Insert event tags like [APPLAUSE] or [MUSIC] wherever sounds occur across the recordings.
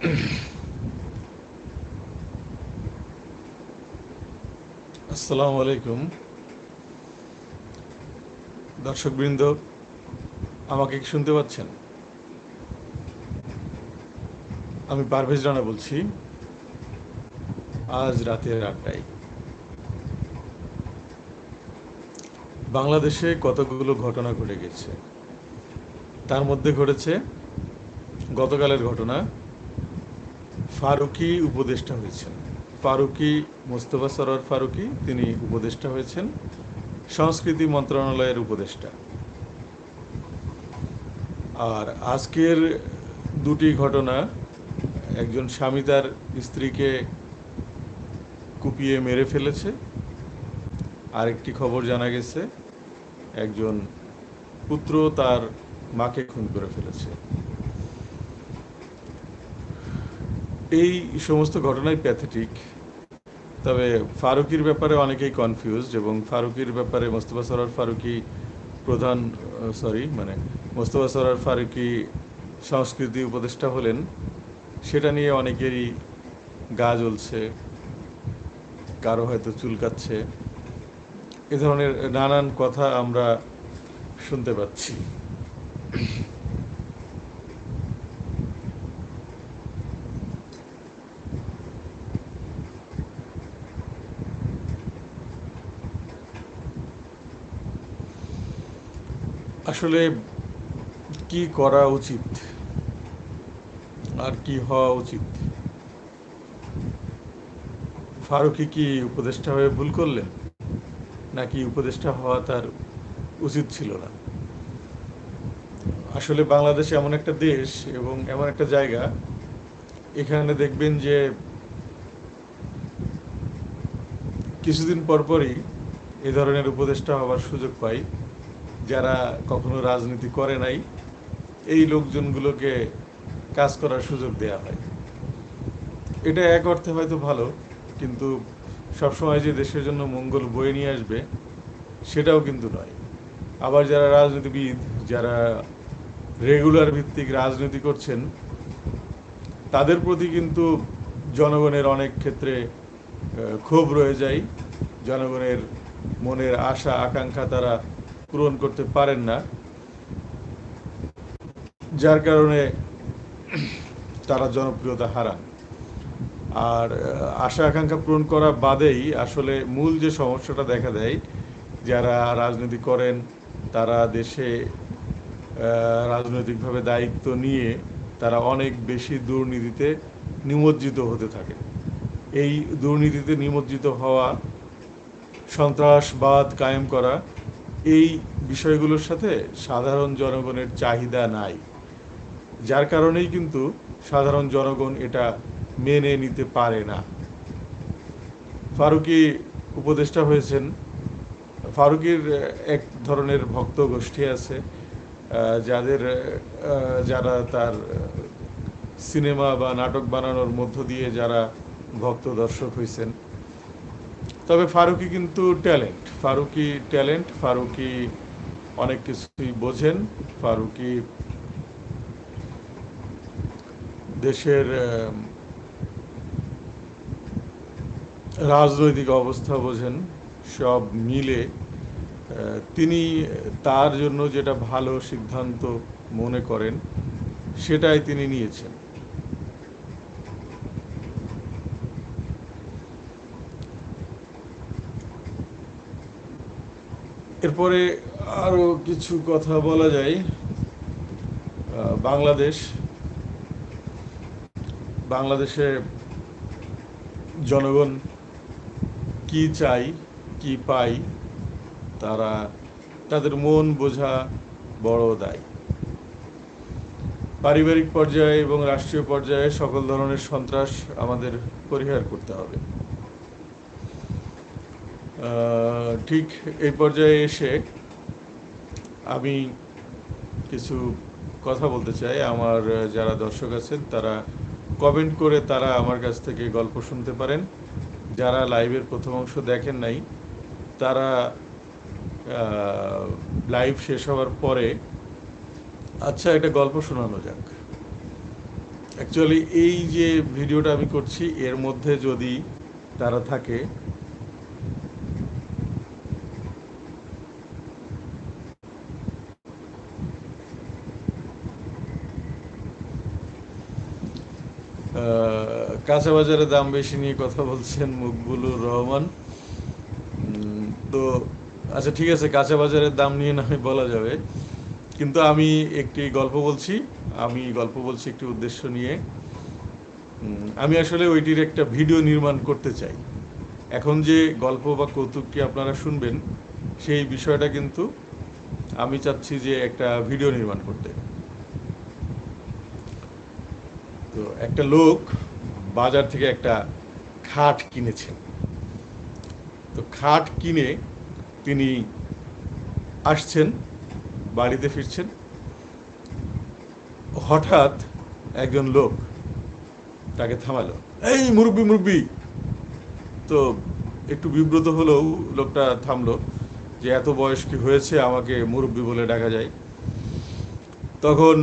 [CLEARS THROAT] আসসালামু আলাইকুম। দর্শকবৃন্দ, আমাকে কি শুনতে পাচ্ছেন? আমি পারভেজ রানা বলছি। আজ রাতের আড্ডায়। বাংলাদেশে কতগুলো ঘটনা ঘটে গেছে? তার মধ্যে ঘটেছে গতকালের ঘটনা। ফারুকি উপদেষ্টা হয়েছেন। ফারুকি মোস্তফা সরোয়ার ফারুকি, তিনি উপদেষ্টা হয়েছেন। সংস্কৃতি মন্ত্রণালয়ের উপদেষ্টা। আর আজকের দুটি ঘটনা, একজন স্বামী তার স্ত্রীকে কুপিয়ে মেরে ফেলেছে, আরেকটি খবর জানা গেছে, একজন পুত্র তার মাকে খুন করে ফেলেছে। এই সমস্ত ঘটনাই প্যাথেটিক তবে ফারুকির ব্যাপারে অনেকেই কনফিউজ এবং ফারুকির ব্যাপারে মোস্তফা সরার ফারুকি প্রধান সরি মানে মোস্তফা সরার ফারুকি সংস্কৃতি উপদেষ্টা হলেন, সেটা নিয়ে অনেকেরই গা জ্বলছে, কারও হয়তো চুলকাচ্ছে এ ধরনের নানান কথা আমরা শুনতে পাচ্ছি। আসলে কি করা উচিত? আর কি হওয়া উচিত? ফারুকি কি উপদেষ্টা হয়ে ভুল করলেন? নাকি উপদেষ্টা হওয়া তার উচিত ছিল না? আসলে বাংলাদেশ এমন একটা দেশ এবং এমন একটা জায়গা, এখানে দেখবেন যে কিছুদিন পরপরই এ ধরনের উপদেষ্টা হওয়ার সুযোগ পাই। যারা কখনো রাজনীতি করে নাই, এই লোকজনগুলোকে কাজ করার সুযোগ দেয়া হয়। এটা এক অর্থে হয়তো ভালো, কিন্তু সবসময় যে দেশের জন্য মঙ্গল বয়ে নিয়ে আসবে, সেটাও কিন্তু নয়। আবার যারা রাজনীতিবিদ, যারা রেগুলার ভিত্তিক রাজনীতি করছেন, তাদের প্রতি কিন্তু জনগণের অনেক ক্ষেত্রে ক্ষোভ রয়ে যায়। জনগণের মনের আশা, আকাঙ্ক্ষা তারা পূরণ করতে পারেন না। যার কারণে তারা জনপ্রিয়তা হারান। আর আশা আকাঙ্ক্ষা পূরণ করা বাদেই আসলে মূল যে সমস্যাটা দেখা দেয়, যারা রাজনীতি করেন, তারা দেশে রাজনৈতিকভাবে দায়িত্ব নিয়ে তারা অনেক বেশি দুর্নীতিতে নিমজ্জিত হতে থাকে। এই দুর্নীতিতে নিমজ্জিত হওয়া, সন্ত্রাসবাদ কায়েম করা এই বিষয়গুলোর সাথে সাধারণ জনগণের চাহিদা নাই। যার কারণেই কিন্তু সাধারণ জনগণ এটা মেনে নিতে পারে না। ফারুকি উপদেষ্টা হয়েছেন। ফারুকির এক ধরনের ভক্ত গোষ্ঠী আছে যাদের যারা তার সিনেমা বা নাটক বানানোর মধ্য দিয়ে যারা ভক্ত দর্শক হয়েছেন। তবে ফারুকি কিন্তু ট্যালেন্ট। ফারুকি ট্যালেন্ট, ফারুকি অনেক কিছুই বোঝেন। ফারুকি দেশের রাজনৈতিক অবস্থা বোঝেন, সব মিলে তিনি তার জন্য যেটা ভালো সিদ্ধান্ত মনে করেন, সেটাই তিনি নিয়েছেন। এরপরে আরও কিছু কথা বলা যায়। বাংলাদেশ। বাংলাদেশে জনগণ কি চাই কি পাই তারা তাদের মন বোঝা বড় দায়। পারিবারিক পর্যায়ে এবং রাষ্ট্রীয় পর্যায়ে সকল ধরনের সন্ত্রাস আমাদের পরিহার করতে হবে। ঠিক এই পর্যায়ে এসে আমি কিছু কথা বলতে চাই। আমার যারা দর্শক আছেন, তারা কমেন্ট করে তারা আমার কাছ থেকে গল্প শুনতে পারেন। যারা লাইভের প্রথম অংশ দেখেন নাই, তারা লাইভ শেষ হওয়ার পরে আচ্ছা একটা গল্প শোনানো যাক। অ্যাকচুয়ালি এই যে ভিডিওটা আমি করছি, এর মধ্যে যদি তারা থাকে কাঁচা বাজারে দাম বেশি নিয়ে কথা বলছেন মকবুলুর রহমান। তো আচ্ছা ঠিক আছে কাঁচা বাজারের দাম নিয়ে না বলা যাবে। কিন্তু আমি একটি গল্প বলছি, আমি গল্প বলছি একটি উদ্দেশ্য নিয়ে। আমি আসলে ওইটির একটা ভিডিও নির্মাণ করতে চাই। এখন যে গল্প বা কৌতুকটি আপনারা শুনবেন, সেই বিষয়টা কিন্তু আমি চাচ্ছি যে একটা ভিডিও নির্মাণ করতে। তো, একটা লোক বাজার থেকে একটা খাট কিনেছেন। তো খাট কিনে তিনি আসছেন, বাড়িতে ফিরছেন। হঠাৎ একজন লোক তাকে থামালো। এই মুরব্বি মুরব্বি! তো একটু বিব্রত হলেও লোকটা থামলো যে, এত বয়স কি হয়েছে আমাকে মুরব্বি বলে ডাকা যায়? তখন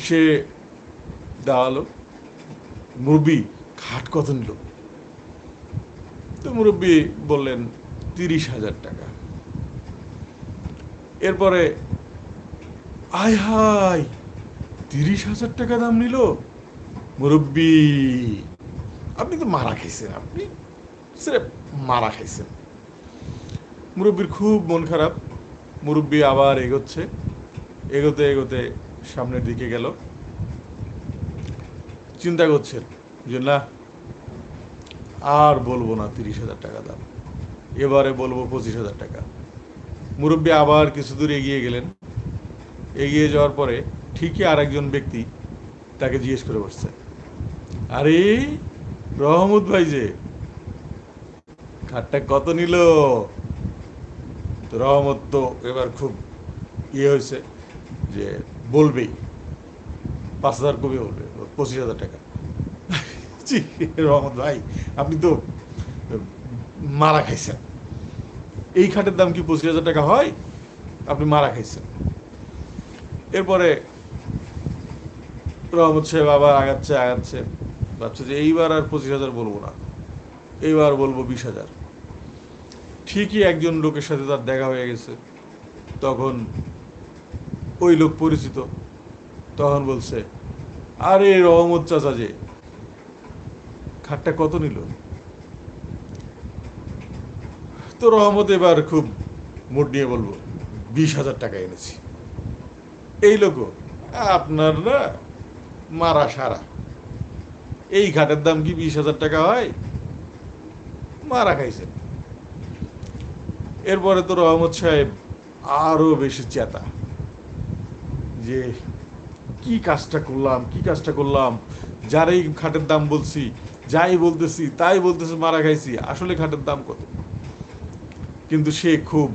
সে দাঁড়াল। মুরব্বি খাট কত নিল তো মুরব্বি বললেন তিরিশ হাজার টাকা। এরপরে, আয় হায়, তিরিশ হাজার টাকা দাম নিল? মুরব্বি, আপনি তো মারা খাইছেন, আপনি মারা খাইছেন। মুরব্বীর খুব মন খারাপ, মুরব্বী আবার এগোচ্ছে, এগোতে এগোতে সামনের দিকে গেল। চিন্তা করছেন যে না, আর বলব না তিরিশ হাজার টাকা দাম। এবারে বলব পঁচিশ হাজার টাকা। মুরব্বী আবার কিছু দূর এগিয়ে গেলেন। এগিয়ে যাওয়ার পরে ঠিকই আর একজন ব্যক্তি তাকে জিজ্ঞেস করে বসছে। আরে, রহমত ভাই যে, খাটটা কত নিল? রহমত তো এবার খুব ইয়ে হয়েছে যে বলবেই। পাঁচ হাজার কমে বলবে পঁচিশ হাজার টাকা। [LAUGHS] জি, রহমত ভাই আপনি তো মারা খাইছেন। এই খাটের দাম কি পঁচিশ হাজার টাকা হয়? আপনি মারা খাইছেন। এরপরে রহমত সাহেব আবার আগাচ্ছে আগাচ্ছে। ভাবছে যে এইবার আর পঁচিশ হাজার বলব না। এইবার বলব বিশ হাজার। ঠিকই একজন লোকের সাথে তার দেখা হয়ে গেছে। তখন ওই লোক পরিচিত। তখন বলছে আরে রহমত চাচা যে, খাটটা কত নিল? তো রহমত এবার খুব মুড নিয়ে বলব, বিশ হাজার টাকা এনেছি। এই লোক, আপনার না মারা সারা। এই খাটের দাম কি বিশ হাজার টাকা হয়? মারা খাইছেন। এরপরে তো রহমত সাহেব আরও বেশি চেতা যে কি কাজটা করলাম কি কাজটা করলাম? যারাই খাটের দাম বলছি যাই বলতেছি তাই বলতেছি মারা খাইছি আসলে খাটের দাম কত? কিন্তু সে খুব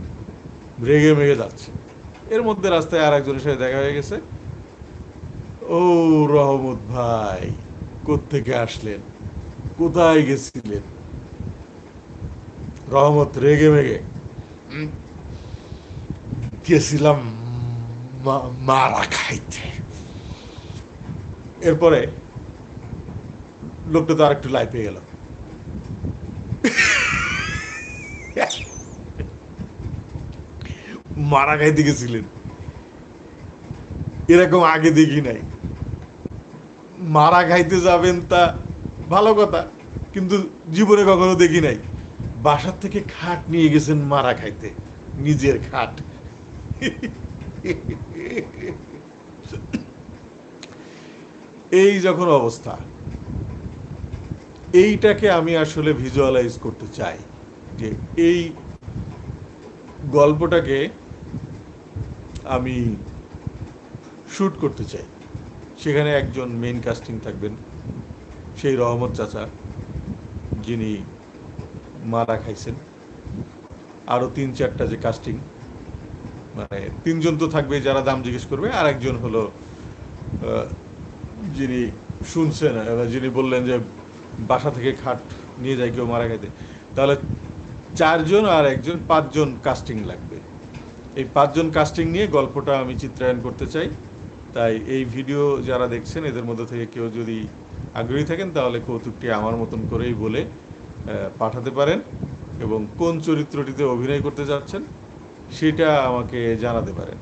রেগে মেগে যাচ্ছে। এর মধ্যে রাস্তায় আর একজনের সাথে দেখা হয়ে গেছে। ও রহমত ভাই কোত্থেকে আসলেন? কোথায় গেছিলেন? রহমত রেগে মেগে। "উম, গেছিলাম মারা খাইতে। এরপরে লোকটা তো আর একটু লাই গেল। মারা খাইতে গেছিলেন। এরকম আগে দেখি নাই। মারা খাইতে যাবেন তা ভালো কথা, কিন্তু জীবনে কখনো দেখি নাই। বাসার থেকে খাট নিয়ে গেছেন মারা খাইতে, নিজের খাট। [LAUGHS] এই যখন অবস্থা, এইটাকে আমি আসলে ভিজুয়ালাইজ করতে চাই যে এই গল্পটাকে আমি শ্যুট করতে চাই। সেখানে একজন মেন কাস্টিং থাকবেন, সেই রহমত চাচা, যিনি মারা খাইছেন। আরও তিন চারটা যে কাস্টিং মানে তিনজন তো থাকবে যারা দাম জিজ্ঞেস করবে আর একজন হলো যিনি শুনছেন যিনি বললেন যে বাসা থেকে খাট নিয়ে যায় কেউ মারা খাইতে তাহলে চারজন আর একজন, পাঁচজন কাস্টিং লাগবে। এই পাঁচজন কাস্টিং নিয়ে গল্পটা আমি চিত্রায়ন করতে চাই। তাই এই ভিডিও যারা দেখছেন, এদের মধ্যে থেকে কেউ যদি আগ্রহী থাকেন, তাহলে কৌতুকটি আমার মতন করেই বলে পাঠাতে পারেন এবং কোন চরিত্রটিতে অভিনয় করতে যাচ্ছেন, সেটা আমাকে জানাতে পারেন।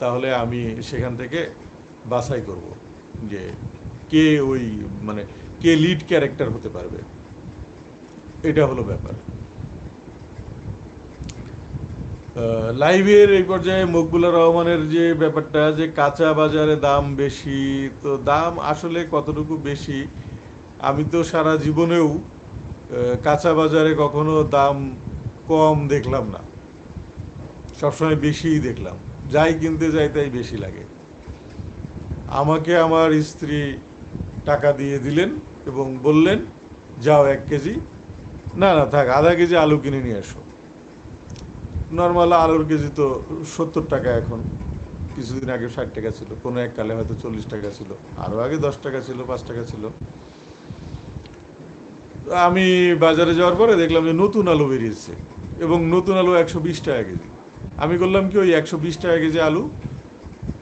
তাহলে আমি সেখান থেকে বাছাই করব। যে কে ওই মানে কে লিড ক্যারেক্টার হতে পারবে। এটা হলো ব্যাপার। লাইভের এই পর্যায়ে মকবুলা রহমানের যে ব্যাপারটা যে কাঁচা বাজারে দাম বেশি, তো দাম আসলে কতটুকু বেশি, আমি তো সারা জীবনেও কাঁচা বাজারে কখনো দাম কম দেখলাম না। সবসময় বেশিই দেখলাম। যাই কিনতে যাই তাই বেশি লাগে। আমাকে আমার স্ত্রী টাকা দিয়ে দিলেন এবং বললেন, যাও এক কেজি। না না, থাক, আধা কেজি আলু কিনে নিয়ে আসো। নর্মাল আলুর কেজি তো সত্তর টাকা এখন। কিছুদিন আগে ষাট টাকা ছিল, কোনো এক কালে হয়তো চল্লিশ টাকা ছিল আরও আগে দশ টাকা ছিল, পাঁচ টাকা ছিল। আমি বাজারে যাওয়ার পরে দেখলাম যে নতুন আলু বেরিয়েছে এবং নতুন আলু একশো বিশ টাকা কেজি। আমি করলাম কি ওই একশো বিশ টাকা কেজি আলু?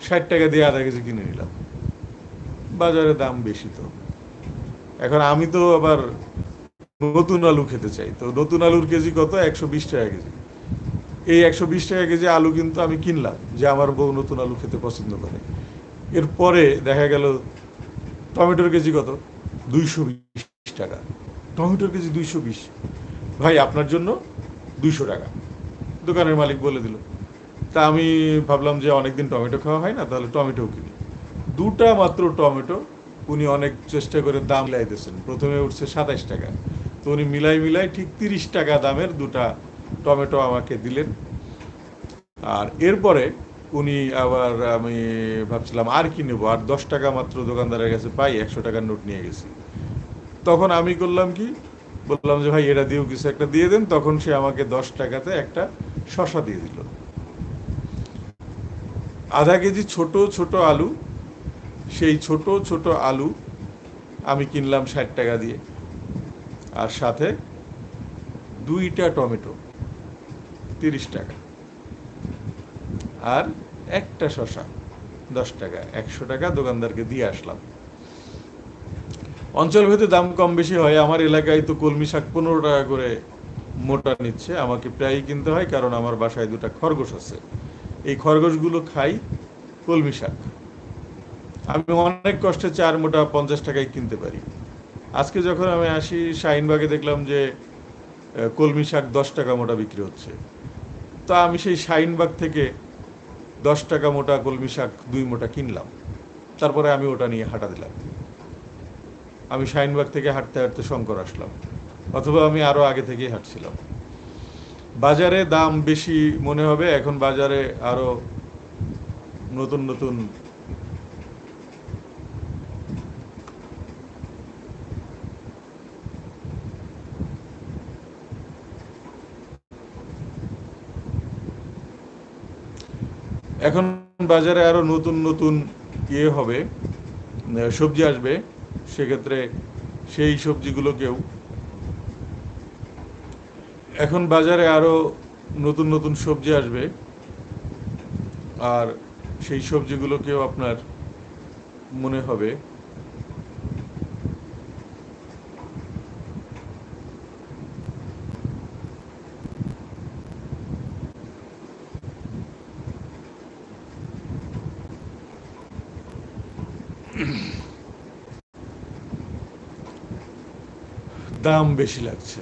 ষাট টাকা দিয়ে আধা কেজি কিনে নিলাম। বাজারে দাম বেশি তো। এখন আমি তো আবার নতুন আলু খেতে চাই। তো নতুন আলুর কেজি কত? একশো বিশ টাকা কেজি। এই একশো বিশ টাকা কেজি আলু কিন্তু আমি কিনলাম, যে আমার বউ নতুন আলু খেতে পছন্দ করে। এরপরে দেখা গেল টমেটোর কেজি কত? দুইশো বিশ টাকা। টমেটোর কেজি দুইশো বিশ। ভাই, আপনার জন্য দুইশো টাকা। দোকানের মালিক বলে দিল, তা আমি ভাবলাম যে অনেকদিন টমেটো খাওয়া হয় না, তাহলে টমেটোও কিনি। দুটা মাত্র টমেটো উনি অনেক চেষ্টা করে দাম মিলাই দিয়েছেন প্রথমে উঠছে সাতাইশ টাকা। তো উনি মিলাই মিলাই ঠিক তিরিশ টাকা দামের দুটা টমেটো আমাকে দিলেন। আর এরপরে উনি আবার আমি ভাবছিলাম, আর কি নেব? আর দশ টাকা মাত্র দোকানদারের কাছে পাই, একশো টাকার নোট নিয়ে গেছি। তখন আমি করলাম কি? বললাম যে, ভাই, এটা দিয়েও কিছু একটা দিয়ে দেন। তখন সে আমাকে দশ টাকাতে একটা শশা দিয়ে দিল। আধা কেজি ছোট ছোট আলু সেই ছোট ছোট আলু আমি কিনলাম ষাট টাকা দিয়ে। আর সাথে দুইটা টমেটো, তিরিশ টাকা। আর একটা শশা দশ টাকা, একশো টাকা দোকানদারকে দিয়ে আসলাম। অঞ্চল ভেদে দাম কম বেশি হয়, আমার এলাকায় তো কলমি শাক পনেরো টাকা করে মোটা নিচ্ছে, আমাকে প্রায়ই কিনতে হয়, কারণ আমার বাসায় দুটা খরগোশ আছে। এই খরগোশগুলো খাই কলমি শাক। আমি অনেক কষ্টে চার মোটা পঞ্চাশ টাকায় কিনতে পারি। আজকে যখন আমি আসি শাহিনবাগে দেখলাম যে কলমি শাক দশ টাকা মোটা বিক্রি হচ্ছে। তা আমি সেই শাহিনবাগ থেকে দশ টাকা মোটা কলমি শাক দুই মোটা কিনলাম। তারপরে আমি ওটা নিয়ে হাঁটা দিলাম। আমি শাহিনবাগ থেকে হাঁটতে হাঁটতে শঙ্কর আসলাম, অথবা আমি আরও আগে থেকেই হাঁটছিলাম। বাজারে দাম বেশি মনে হবে, এখন বাজারে আরও নতুন নতুন এখন বাজারে আরও নতুন নতুন ইয়ে হবে সবজি আসবে, সেক্ষেত্রে সেই সবজিগুলোকেও এখন বাজারে আরও নতুন নতুন সবজি আসবে, আর সেই সবজিগুলোকেও আপনার মনে হবে দাম বেশি লাগছে।